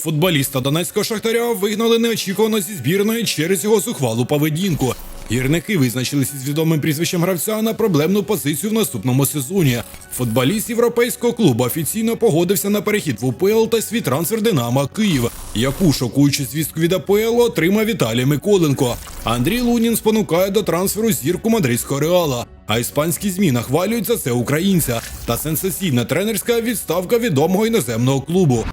Футболіста донецького шахтаря вигнали неочікувано зі збірної через його зухвалу поведінку. Гірники визначилися з відомим прізвищем гравця на проблемну позицію в наступному сезоні. Футболіст європейського клубу офіційно погодився на перехід в УПЛ та свій трансфер Динамо Київ, яку шокуючу звістку від АПЛ отримав Віталій Миколенко. Андрій Лунін спонукає до трансферу зірку мадридського реала. А іспанські ЗМІ нахвалюють за це українця та сенсаційна тренерська відставка відомого іноземного клубу.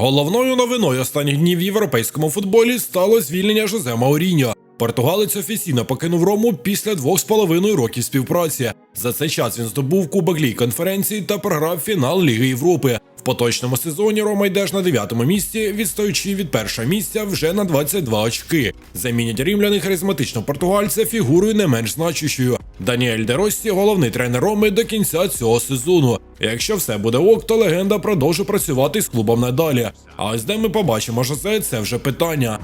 Головною новиною останніх днів в європейському футболі стало звільнення Жозе Мауріньо. Португалець офіційно покинув Рому після двох з половиною років співпраці. За цей час він здобув Кубок Ліг конференції та програв фінал Ліги Європи. Поточному сезоні Рома йде ж на дев'ятому місці, відстаючи від першого місця вже на 22 очки. Замінять рівляни харизматичного португальця фігурою не менш значущою. Даніель Де Рості – головний тренер Роми до кінця цього сезону. Якщо все буде ок, то легенда продовжить працювати з клубом надалі. А ось де ми побачимо Жозе, це вже питання.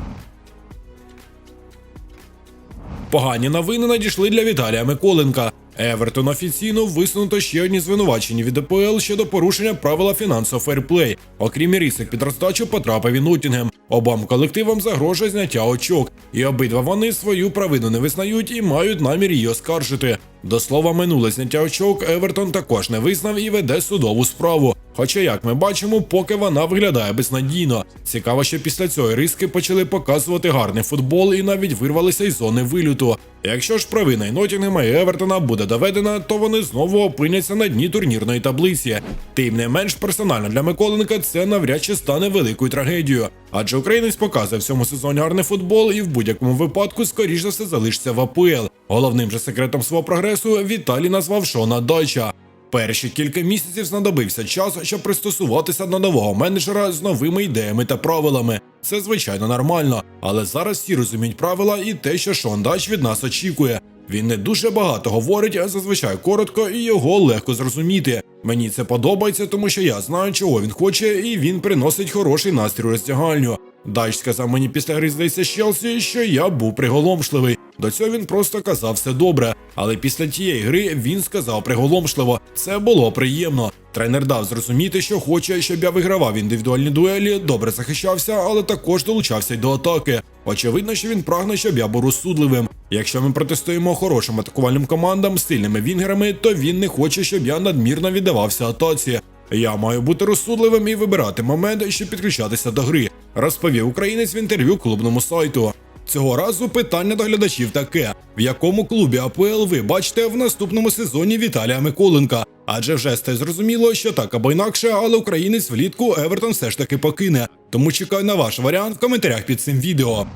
Погані новини надійшли для Віталія Миколенка. Евертон офіційно висунуто ще одні звинувачення від ДПЛ щодо порушення правила фінансового фейрплей. Окрім рісик, під роздачу потрапив і Нутінгем. Обом колективам загрожує зняття очок, і обидва вони свою провину не визнають і мають намір її оскаржити. До слова, минуле зняття очок Евертон також не визнав і веде судову справу. Хоча, як ми бачимо, поки вона виглядає безнадійно. Цікаво, що після цього риски почали показувати гарний футбол і навіть вирвалися із зони вилюту. Якщо ж провина і Нотінгема і Евертона буде доведена, то вони знову опиняться на дні турнірної таблиці. Тим не менш, персонально для Миколенка це навряд чи стане великою трагедією. Адже українець показує в цьому сезоні гарний футбол і в будь-якому випадку, скоріш за все, залишиться в АПЛ. Головним же секретом свого прогресу Віталій назвав Шона Дайча. Перші кілька місяців знадобився час, щоб пристосуватися до нового менеджера з новими ідеями та правилами. Це звичайно нормально, але зараз всі розуміють правила і те, що Шон Дач від нас очікує. Він не дуже багато говорить, а зазвичай коротко, і його легко зрозуміти. Мені це подобається, тому що я знаю, чого він хоче, і він приносить хороший настрій роздягальню. Дач сказав мені після гри здається з Челсі, що я був приголомшливий. До цього він просто казав все добре. Але після тієї гри він сказав приголомшливо. Це було приємно. Тренер дав зрозуміти, що хоче, щоб я вигравав індивідуальні дуелі, добре захищався, але також долучався й до атаки. Очевидно, що він прагне, щоб я був розсудливим. Якщо ми протистоїмо хорошим атакувальним командам сильними вінгерами, то він не хоче, щоб я надмірно віддавався атаці. Я маю бути розсудливим і вибирати момент, щоб підключатися до гри, розповів українець в інтерв'ю клубному сайту. Цього разу питання до глядачів таке: в якому клубі АПЛ ви бачите в наступному сезоні Віталія Миколенка? Адже вже стає зрозуміло, що так або інакше, але українець влітку Евертон все ж таки покине. Тому чекаю на ваш варіант в коментарях під цим відео.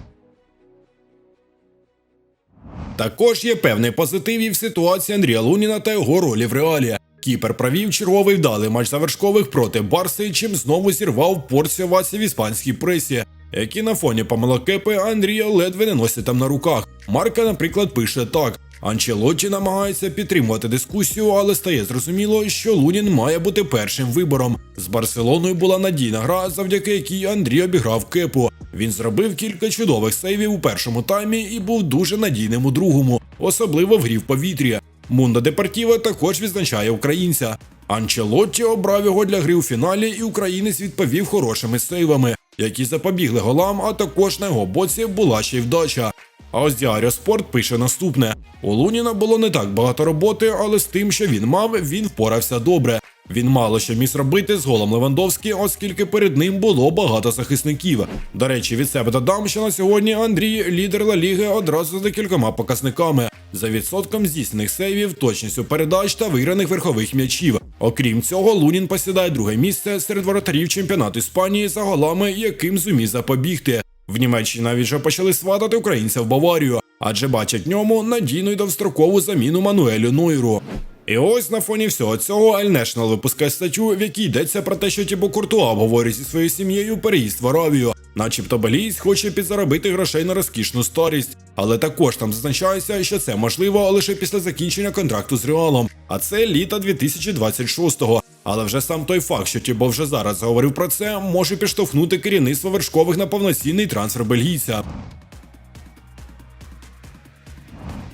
Також є певний позитив і в ситуації Андрія Луніна та його ролі в реалі. Кіпер провів черговий вдалий матч завершкових проти Барси, чим знову зірвав порцію овацій в іспанській пресі, які на фоні помилок Кепи Андрія ледве не носять там на руках. Марка, наприклад, пише так. Анчелотті намагається підтримувати дискусію, але стає зрозуміло, що Лунін має бути першим вибором. З Барселоною була надійна гра, завдяки якій Андрій обіграв кепу. Він зробив кілька чудових сейвів у першому таймі і був дуже надійним у другому, особливо в грі в повітрі. Мундо Депортіва також відзначає українця. Анчелотті обрав його для гри у фіналі, і українець відповів хорошими сейвами, які запобігли голам, а також на його боці була ще й вдача. А ось Діаріо Спорт пише наступне: у Луніна було не так багато роботи, але з тим, що він мав, він впорався добре. Він мало що міг робити з голом Левандовський, оскільки перед ним було багато захисників. До речі, від себе додам, що на сьогодні Андрій лідер Ла Ліги одразу з декількома показниками за відсотком здійснених сейвів, точністю передач та виграних верхових м'ячів. Окрім цього, Лунін посідає друге місце серед воротарів чемпіонату Іспанії за голами, яким зумів запобігти. В Німеччині навіть вже почали сватати українця в Баварію, адже бачать ньому надійну й довстрокову заміну Мануелю Нойру. І ось на фоні всього цього Аль National випускає статтю, в якій йдеться про те, що Тібо Куртуа обговорює зі своєю сім'єю переїзд в Аравію. Начебто Беліс хоче підзаробити грошей на розкішну старість, але також там зазначається, що це можливо лише після закінчення контракту з Реалом, а це літо 2026-го. Але вже сам той факт, що Тібо вже зараз говорив про це, може підштовхнути керівництво вершкових на повноцінний трансфер бельгійця.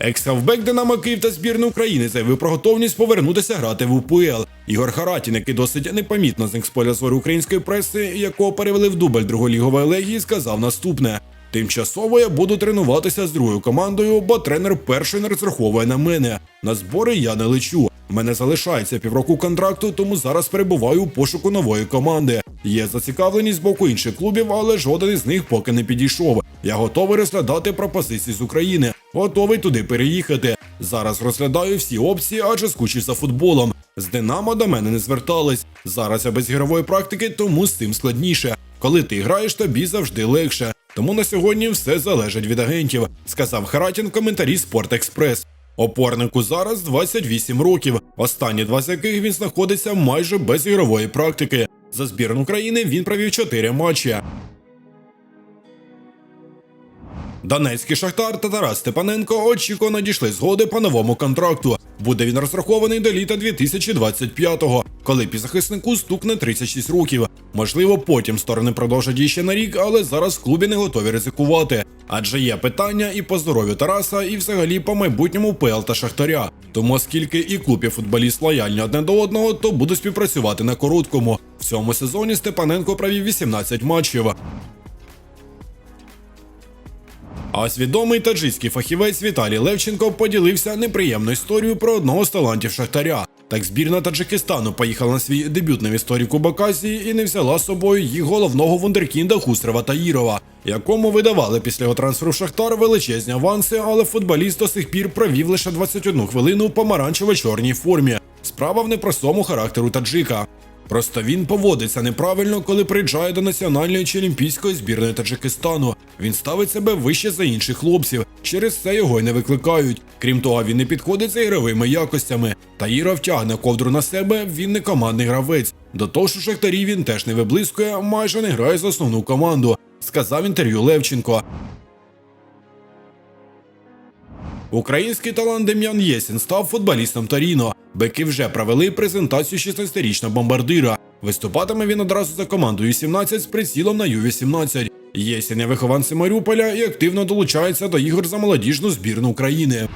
Екс-хавбек Динамо Київ та збірної України заявив про готовність повернутися грати в УПЛ. Ігор Харатін, який досить непомітно зник з поля зору української преси, якого перевели в дубль друголігової легії, сказав наступне: Тимчасово я буду тренуватися з другою командою, бо тренер перший не розраховує на мене. На збори я не лечу. Мене залишається півроку контракту, тому зараз перебуваю у пошуку нової команди. Є зацікавленість з боку інших клубів, але жоден із них поки не підійшов. Я готовий розглядати пропозиції з України, готовий туди переїхати. Зараз розглядаю всі опції, адже скучив за футболом. З Динамо до мене не звертались. Зараз я без ігрової практики, тому з цим складніше. Коли ти граєш, тобі завжди легше. Тому на сьогодні все залежить від агентів, сказав Харатін в коментарі Спорт Експрес. Опорнику зараз 28 років, останні два з яких він знаходиться майже без ігрової практики. За збірну України він провів 4 матчі. Донецький Шахтар та Тарас Степаненко очікувано дійшли згоди по новому контракту. Буде він розрахований до літа 2025-го, коли півзахиснику стукне 36 років. Можливо, потім сторони продовжать іще на рік, але зараз клубі не готові ризикувати. Адже є питання і по здоров'ю Тараса, і взагалі по майбутньому ПЛ та Шахтаря. Тому оскільки і клуб і футболіст лояльні одне до одного, то будуть співпрацювати на короткому. В цьому сезоні Степаненко провів 18 матчів. А ось відомий таджикський фахівець Віталій Левченко поділився неприємною історією про одного з талантів Шахтаря. Так збірна Таджикистану поїхала на свій дебютний в історії Кубок Азії і не взяла з собою їх головного вундеркінда Хусрева Таїрова, якому видавали після його трансферу в Шахтар величезні аванси, але футболіст до сих пір провів лише 21 хвилину в помаранчево-чорній формі. Справа в непростому характеру таджика. Просто він поводиться неправильно, коли приїжджає до національної чи олімпійської збірної Таджикистану. Він ставить себе вище за інших хлопців. Через це його й не викликають. Крім того, він не підходить за ігровими якостями. Таїра втягне ковдру на себе, він не командний гравець. До того ж у Шахтарі він теж не виблискує, майже не грає за основну команду, сказав інтерв'ю Левченко. Український талант Дем'ян Єсін став футболістом Торіно. Беки вже провели презентацію 16-річного бомбардира. Виступатиме він одразу за командою 17 з прицілом на Ю-18. Єсін вихованці Маріуполя і активно долучається до ігор за молодіжну збірну України.